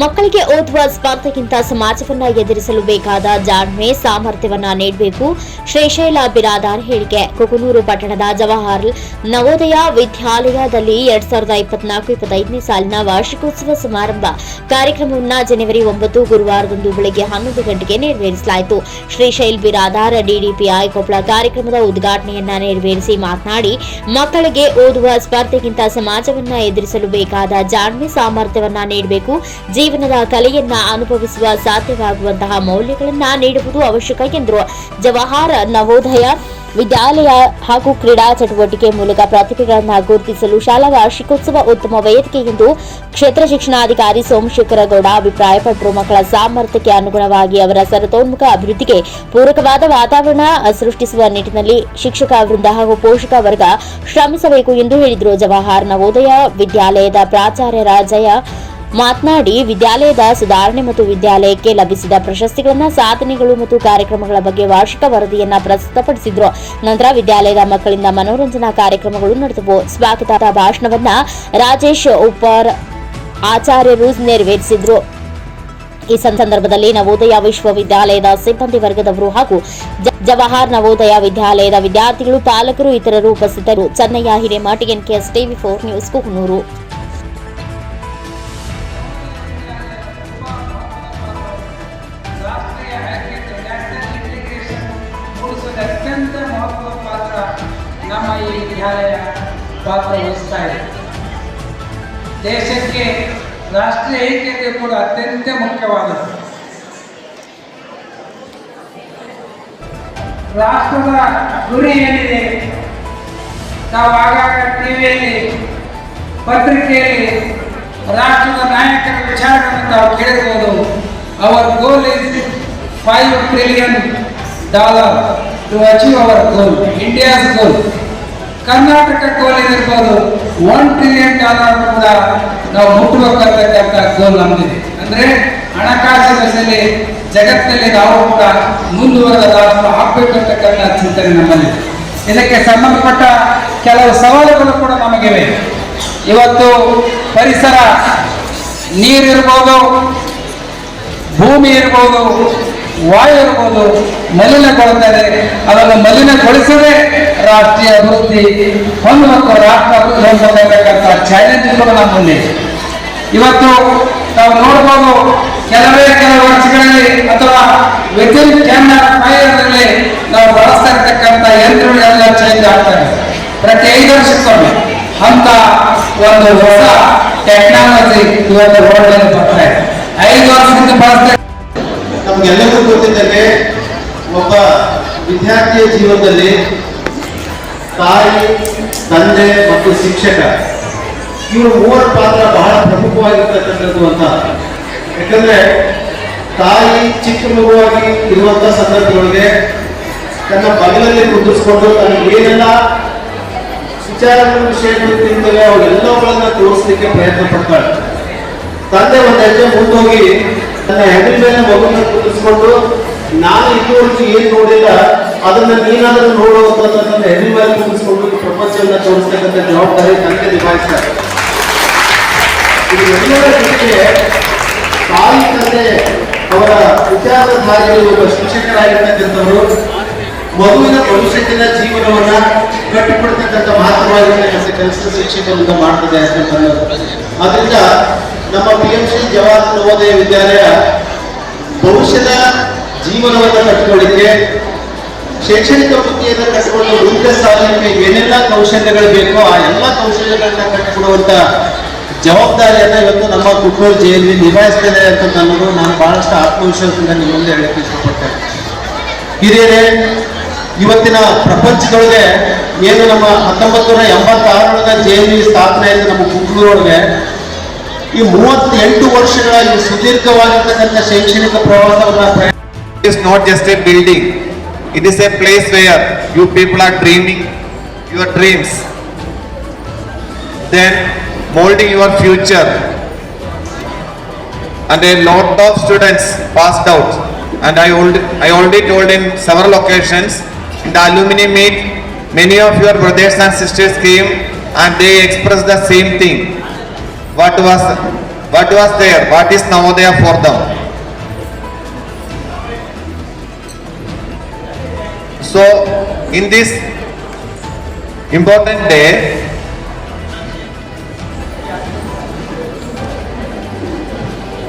ಮಕ್ಕಳಿಗೆ ಓದುವ ಸ್ಪರ್ಧೆಗಿಂತ ಸಮಾಜವನ್ನ ಎದುರಿಸಲು ಬೇಕಾದ ಜಾಣ್ಮೆ ಸಾಮರ್ಥ್ಯವನ್ನ ನೀಡಬೇಕು. ಶ್ರೀಶೈಲ ಬಿರಾದಾರ್ ಹೇಳಿಕೆ. ಕುಕನೂರು ಪಟ್ಟಣದ ಜವಾಹರ್ ನವೋದಯ ವಿದ್ಯಾಲಯದಲ್ಲಿ ಎರಡ್ ಸಾವಿರದ ಇಪ್ಪತ್ನಾಲ್ಕು ಇಪ್ಪತ್ತೈದನೇ ಸಾಲಿನ ವಾರ್ಷಿಕೋತ್ಸವ ಸಮಾರಂಭ. ಕಾರ್ಯಕ್ರಮವನ್ನು ಜನವರಿ ಒಂಬತ್ತು ಗುರುವಾರದಂದು ಬೆಳಗ್ಗೆ ಹನ್ನೊಂದು ಗಂಟೆಗೆ ನೆರವೇರಿಸಲಾಯಿತು. ಶ್ರೀಶೈಲ್ ಬಿರಾದಾರ್ ಡಿಡಿಪಿಐ ಕೊಪ್ಪಳ ಕಾರ್ಯಕ್ರಮದ ಉದ್ಘಾಟನೆಯನ್ನ ನೆರವೇರಿಸಿ ಮಾತನಾಡಿ, ಮಕ್ಕಳಿಗೆ ಓದುವ ಸ್ಪರ್ಧೆಗಿಂತ ಸಮಾಜವನ್ನ ಎದುರಿಸಲು ಬೇಕಾದ ಜಾಣ್ಮೆ ಸಾಮರ್ಥ್ಯವನ್ನ ನೀಡಬೇಕು. ಜೀವನದ ಕಲೆಯನ್ನ ಅನುಭವಿಸುವ ಸಾಧ್ಯವಾಗುವಂತಹ ಮೌಲ್ಯಗಳನ್ನ ನೀಡುವುದು ಅವಶ್ಯಕ ಎಂದರು. ಜವಾಹರ್ ನವೋದಯ ವಿದ್ಯಾಲಯ ಹಾಗೂ ಕ್ರೀಡಾ ಚಟುವಟಿಕೆ ಮೂಲಕ ಪ್ರತಿಭೆಗಳನ್ನು ಗುರುತಿಸಲು ಶಾಲಾ ವಾರ್ಷಿಕೋತ್ಸವ ಉತ್ತಮ ವೇದಿಕೆ ಎಂದು ಕ್ಷೇತ್ರ ಶಿಕ್ಷಣಾಧಿಕಾರಿ ಸೋಮಶೇಖರ ಗೌಡ ಅಭಿಪ್ರಾಯಪಟ್ಟರು. ಮಕ್ಕಳ ಸಾಮರ್ಥ್ಯಕ್ಕೆ ಅನುಗುಣವಾಗಿ ಅವರ ಸರ್ವತೋನ್ಮುಖ ಅಭಿವೃದ್ಧಿಗೆ ಪೂರಕವಾದ ವಾತಾವರಣ ಸೃಷ್ಟಿಸುವ ನಿಟ್ಟಿನಲ್ಲಿ ಶಿಕ್ಷಕ ವೃಂದ ಹಾಗೂ ಪೋಷಕ ವರ್ಗ ಶ್ರಮಿಸಬೇಕು ಎಂದು ಹೇಳಿದರು. ಜವಾಹರ್ ನವೋದಯ ವಿದ್ಯಾಲಯದ ಪ್ರಾಚಾರ್ಯರ ರಾಜಯ್ಯ ಮಾತನಾಡಿ, ವಿದ್ಯಾಲಯದ ಸುಧಾರಣೆ ಮತ್ತು ವಿದ್ಯಾಲಯಕ್ಕೆ ಲಭಿಸಿದ ಪ್ರಶಸ್ತಿಗಳನ್ನ ಸಾಧನೆಗಳು ಮತ್ತು ಕಾರ್ಯಕ್ರಮಗಳ ಬಗ್ಗೆ ವಾರ್ಷಿಕ ವರದಿಯನ್ನ ಪ್ರಸ್ತುತಪಡಿಸಿದ್ರು. ನಂತರ ವಿದ್ಯಾಲಯದ ಮಕ್ಕಳಿಂದ ಮನೋರಂಜನಾ ಕಾರ್ಯಕ್ರಮಗಳು ನಡೆದವು. ಸ್ವಾಗತ ಭಾಷಣವನ್ನ ರಾಜೇಶ್ ಉಪರ್ ಆಚಾರ್ಯರು ನೆರವೇರಿಸಿದ್ರು. ಈ ಸಂದರ್ಭದಲ್ಲಿ ನವೋದಯ ವಿಶ್ವವಿದ್ಯಾಲಯದ ಸಿಬ್ಬಂದಿ ವರ್ಗದವರು ಹಾಗೂ ಜವಾಹರ್ ನವೋದಯ ವಿದ್ಯಾಲಯದ ವಿದ್ಯಾರ್ಥಿಗಳು, ಪಾಲಕರು ಇತರರು ಉಪಸ್ಥಿತರು Chennayya, Hiremath, NKS TV, four news Kukanur ಈ ವಿದ್ಯಾಲಯ ಪಾತ್ರ ವಹಿಸ್ತಾ ಇದೆ. ದೇಶಕ್ಕೆ ರಾಷ್ಟ್ರೀಯ ಏಕತೆ ಕೂಡ ಅತ್ಯಂತ ಮುಖ್ಯವಾದದ್ದು. ರಾಷ್ಟ್ರದ ಗುರಿ ಏನಿದೆ? ನಾವು ಆಗಾಗ ಟಿವಿಯಲ್ಲಿ ಪತ್ರಿಕೆಯಲ್ಲಿ ರಾಷ್ಟ್ರದ ನಾಯಕರ ವಿಚಾರಗಳನ್ನು ನಾವು ಕೇಳಿರ್ಬೋದು. Our goal is five trillion dollar to achieve our goal India's goal Karnataka goal ಏನಿರ್ಬೋದು ಒನ್ ಟ್ರಿಲಿಯನ್ ಡಾಲರ್ ಕೂಡ ನಾವು ಮುಟ್ಟಬೇಕಂತಕ್ಕಂಥ ಗೋಲ್ ನಮ್ದಿದೆ. ಅಂದ್ರೆ ಹಣಕಾಸಿನ ದಿಸೆಯಲ್ಲಿ ಜಗತ್ತಿನಲ್ಲಿ ನಾವು ಕೂಡ ಮುಂದುವರೆದ ರಾಷ್ಟ್ರ ಆಗ್ಬೇಕಂತಕ್ಕಂಥ ಚಿಂತನೆ ನಮ್ಮಲ್ಲಿ ಇದಕ್ಕೆ ಸಂಬಂಧಪಟ್ಟ ಕೆಲವು ಸವಾಲುಗಳು ಕೂಡ ನಮಗಿವೆ. ಇವತ್ತು ಪರಿಸರ, ನೀರಿರ್ಬೋದು, ಭೂಮಿ ಇರ್ಬೋದು ವಾಯು ಇರ್ಬೋದು ಮಲಿನಗೊಳ್ಳುತ್ತದೆ ಅದನ್ನು ಮಲಿನಗೊಳಿಸದೆ ರಾಷ್ಟ್ರೀಯ ಅಭಿವೃದ್ಧಿ ಹೊಂದಬೇಕು ರಾಷ್ಟ್ರ ಅಭಿವೃದ್ಧಿ ಹೊಂದಬೇಕಂತ ಚಾಲೆಂಜ್ ಕೂಡ ನಮ್ಮ ಮುಂದೆ ಇವತ್ತು ನಾವು ನೋಡ್ಬೋದು ಕೆಲವೇ ಕೆಲವು ವರ್ಷಗಳಲ್ಲಿ ಅಥವಾ ವಿದ್ಯುತ್ ಟೆನ್ ಫೈವ್ನಲ್ಲಿ ನಾವು ಬಳಸ್ತಾ ಇರ್ತಕ್ಕಂಥ ಯಂತ್ರಗಳೆಲ್ಲ ಚೇಂಜ್ ಆಗ್ತವೆ ಪ್ರತಿ ಐದು ವರ್ಷಕ್ಕೊಮ್ಮೆ ಅಂತ ಒಂದು ಹೊಸ ಟೆಕ್ನಾಲಜಿ ಇವತ್ತು ಬರ್ತಾ ಇದೆ. ಐದು ವರ್ಷದಿಂದ ಬಳಸ್ತಾ ನಮ್ಗೆಲ್ಲರಿಗೂ ಗೊತ್ತಿದ್ದಂಗೆ ಒಬ್ಬ ವಿದ್ಯಾರ್ಥಿಯ ಜೀವನದಲ್ಲಿ ತಾಯಿ, ತಂದೆ ಮತ್ತು ಶಿಕ್ಷಕ, ಇವರು ಮೂವರ ಪಾತ್ರ ಬಹಳ ಪ್ರಮುಖವಾಗಿರ್ತಕ್ಕಂಥದ್ದು ಅಂತ. ಯಾಕಂದ್ರೆ ತಾಯಿ ಚಿಕ್ಕ ಮಗುವಾಗಿ ಇರುವಂತ ಸಂದರ್ಭಗಳಿಗೆ ತನ್ನ ಬಗಲಲ್ಲಿ ಕುಂದಿಸ್ಕೊಂಡು ತನಗೆ ಏನೆಲ್ಲ ವಿಚಾರಗಳು ವಿಷಯಗಳು ತಿಂತವೆ ಅವೆಲ್ಲವುಗಳನ್ನ ತೋರಿಸ್ಲಿಕ್ಕೆ ಪ್ರಯತ್ನ ಪಡ್ತಾಳೆ. ತಂದೆ ಒಂದು ಹೆಜ್ಜೆ ಮುಂದೋಗಿ ಹೆಗಲ ಮೇಲೆ ಮಗುನ ಕುದಿಸ್ಕೊಂಡು ನಾನು ಇದುವರೆಗೂ ಏನ್ ನೋಡಿಲ್ಲ, ಅದನ್ನ ನೀನಾದ್ರೂ ನೋಡು ಅಂತ ತನ್ನ ಹೆಗಲ ಮೇಲೆ ಕುಳಿಸ್ಕೊಂಡು ಪ್ರಪಂಚವನ್ನ ತೋರಿಸ್ತಕ್ಕಂಥ ಜವಾಬ್ದಾರಿ ನನಗೆ ನಿಭಾಯಿಸ್ತಾರೆ ಇದು ತಾಯಿ, ತಂದೆ ಅವರ ವಿಚಾರಧಾರೆಯಲ್ಲಿ ಒಬ್ಬ ಶಿಕ್ಷಕರಾಗಿರ್ತಕ್ಕಂಥವರು, ಮಗುವಿನ ಭವಿಷ್ಯತ್ತಿನ ಜೀವನವನ್ನ ಕಟ್ಟಿಕೊಡ್ತಕ್ಕಂಥ ಮಹತ್ವವಾಗಿರ್ತಕ್ಕಂಥ ಕೆಲಸ ಶಿಕ್ಷಕರಿಂದ ಮಾಡ್ತದೆ ಅಂತ ಅದರಿಂದ ನಮ್ಮ P M C Jawahar Navodaya Vidyalaya ಭವಿಷ್ಯದ ಜೀವನವನ್ನು ಕಟ್ಟಿಕೊಳ್ಳಿಕ್ಕೆ, ಶೈಕ್ಷಣಿಕ ವೃತ್ತಿಯನ್ನು ಕಟ್ಟಿಕೊಂಡು ಮುಂದೆ ಸಾಧನೆಗೆ ಏನೆಲ್ಲ ಕೌಶಲ್ಯಗಳು ಬೇಕೋ ಆ ಎಲ್ಲ ಕೌಶಲ್ಯಗಳನ್ನ ಕಟ್ಟಿಕೊಡುವಂತ ಜವಾಬ್ದಾರಿಯನ್ನ ಇವತ್ತು ನಮ್ಮ ಕುಕ್ಕೂರು ಜೈಲಿಗೆ ನಿಭಾಯಿಸ್ತೇನೆ ಅಂತ ನನ್ನದು ನಾನು ಬಹಳಷ್ಟು ಆತ್ಮವಿಶ್ವಾಸದಿಂದ ನಿಮ್ಮ ಮುಂದೆ ಹೇಳಕ್ಕೆ ಇಷ್ಟಪಡ್ತೇನೆ. ಹಿರಿಯರೇ, ಇವತ್ತಿನ ಪ್ರಪಂಚದೊಳಗೆ ಏನು ನಮ್ಮ ಹತ್ತೊಂಬತ್ತು ನೂರ ಎಂಬತ್ತಾರರೊಳಗೆ ಜೆ ಸ್ಥಾಪನೆ ಆಯಿತು ನಮ್ಮ ಕುಕ್ಕೂರೊಳಗೆ ಈ ಮೂವತ್ತೆಂಟು ವರ್ಷಗಳ ಈ ಸುದೀರ್ಘವಾಗಿರ್ತಕ್ಕಂಥ ಶೈಕ್ಷಣಿಕ ಪ್ರವಾಸವನ್ನ ಪ್ರಯಾಣ is not just a building. It is a place where you people are dreaming your dreams, then molding your future. And a lot of students passed out. And I already, I already told in several occasions in the alumni meet, many of your brothers and sisters came and they expressed the same thing. What was what was there? What is Navodaya for them? So, in this important day,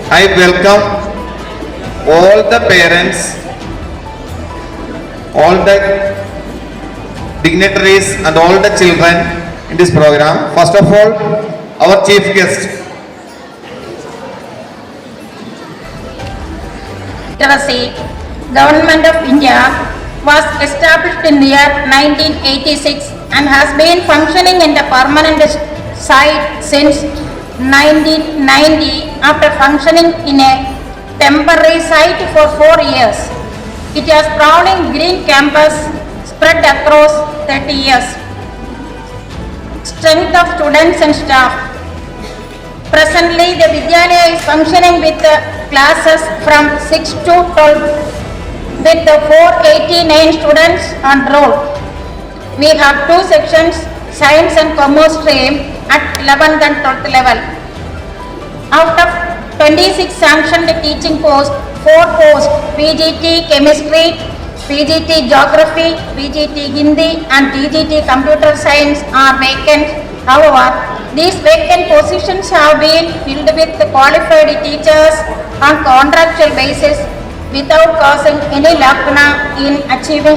I welcome all the parents, all the dignitaries and all the children in this program. First of all, our chief guest, Literacy, Government of India was established in the year 1986 and has been functioning in the permanent site since 1990 after functioning in a temporary site for four years. It has sprawling green campus spread across 30 years. Strength of students and staff. Presently, the Vidyalaya is functioning with the classes from 6 to 12 with uh, the 489 students on roll. We have two sections, science and commerce stream at 11th and 12th level. Out of 26 sanctioned teaching posts, 4 posts PGT chemistry, PGT geography, PGT Hindi and PGT computer science are vacant. However, these vacant positions have been filled with qualified teachers on contractual basis without causing any lackna in achieving